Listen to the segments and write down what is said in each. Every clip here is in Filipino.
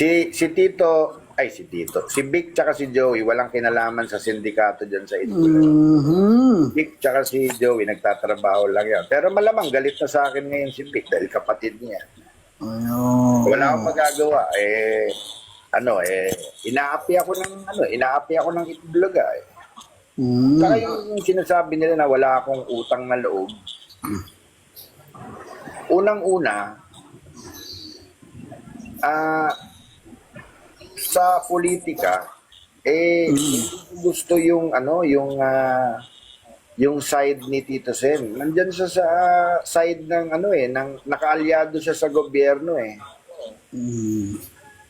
Si si Tito, ay si Tito, si Vic tsaka si Joey walang kinalaman sa sindikato diyan sa Itbulaga. Mhm. Vic tsaka si Joey nagtatrabaho lang yan. Pero malamang galit na sa akin ngayon si Vic dahil kapatid niya. Ayun. Wala akong magagawa. Eh, ano eh, inaapi ako ng, ano, inaapi ako ng Itbulaga eh. Mm. Saka yung sinasabi nila na wala akong utang na loob. Unang-una, ah, sa politika, eh, gusto yung, ano, yung, ah, yung side ni Tito Sen. Nandyan siya sa side ng, ano eh, ng, nakaalyado siya sa gobyerno eh. Mm.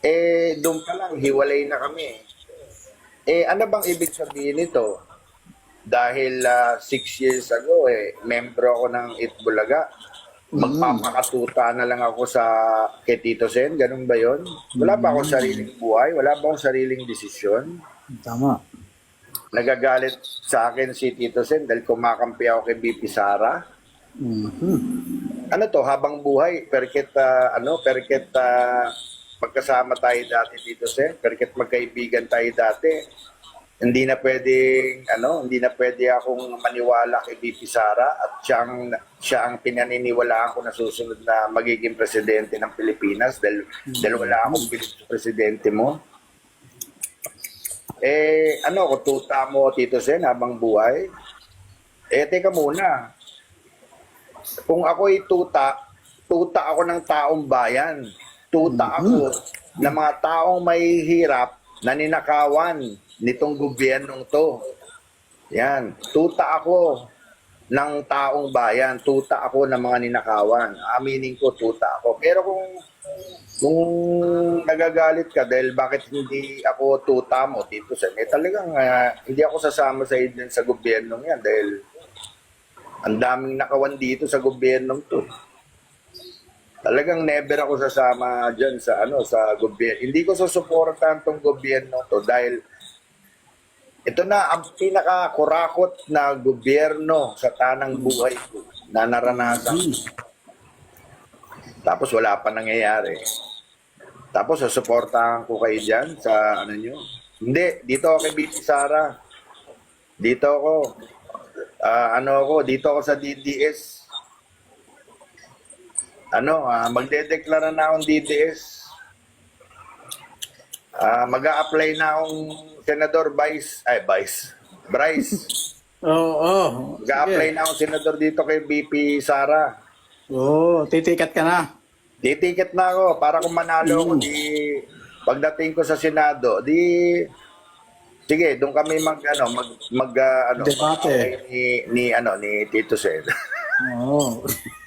Eh, doon pa lang, hiwalay na kami. Eh, ano bang ibig sabihin nito? Dahil ah, six years ago, eh, membro ako ng Itbulaga. Magpapakatuta na lang ako sa kay Tito Sen, ganun ba yon? Wala ba akong sariling buhay? Wala ba akong sariling desisyon? Tama. Nagagalit sa akin si Tito Sen dahil kumakampi ako kay BP Sara. Mhm. ano to habang buhay perket ah, ano perket ah, magkasama tayo dati dito sir perket magkaibigan tayo dati hindi na pwedeng ano hindi na pwede akong maniwala kay BP Sara at siya ang siya ang pinaniniwalaan ko na susunod na magiging presidente ng Pilipinas dahil dahil wala akong presidente mo. Eh ano ko tuta mo Tito Sen habang buhay? Eh teka muna. Kung ako'y tuta, tuta ako ng taong bayan. Tuta ako ng mga taong may hirap na ninakawan nitong gobyernong to. Yan. Tuta ako ng taong bayan. Tuta ako ng mga ninakawan. Aminin ko, tuta ako. Pero kung kung nagagalit ka dahil bakit hindi ako tuta mo, Tito Sen, eh talagang ah, hindi ako sasama sa din sa gobyernong yan dahil ang daming nakawan dito sa gobyernong to. Talagang never ako sasama diyan sa ano sa gobyerno. Hindi ko susuportahan tong gobyerno to dahil ito na ang pinaka-kurakot na gobyerno sa tanang buhay ko na naranasan. Tapos wala pa nangyayari. Tapos susuportahan ko kayo diyan sa ano nyo. Hindi, dito ako kay BP Sara. Dito ako. Ah, ano ako, dito ako sa DDS. Ano, ah, magdedeklara na akong DDS. Ah, mag-a-apply na akong senador vice, ay vice, Bryce. Oo. Oh, Mag-a-apply na akong senador dito kay BP Sara. Oo, titikat ka na. Titiket na ako para kung manalo ako, di pagdating ko sa Senado, di sige, doon kami mag ano, mag mag ah, ano, Debate. mag- ni ni ano ni Tito Sen. Oo.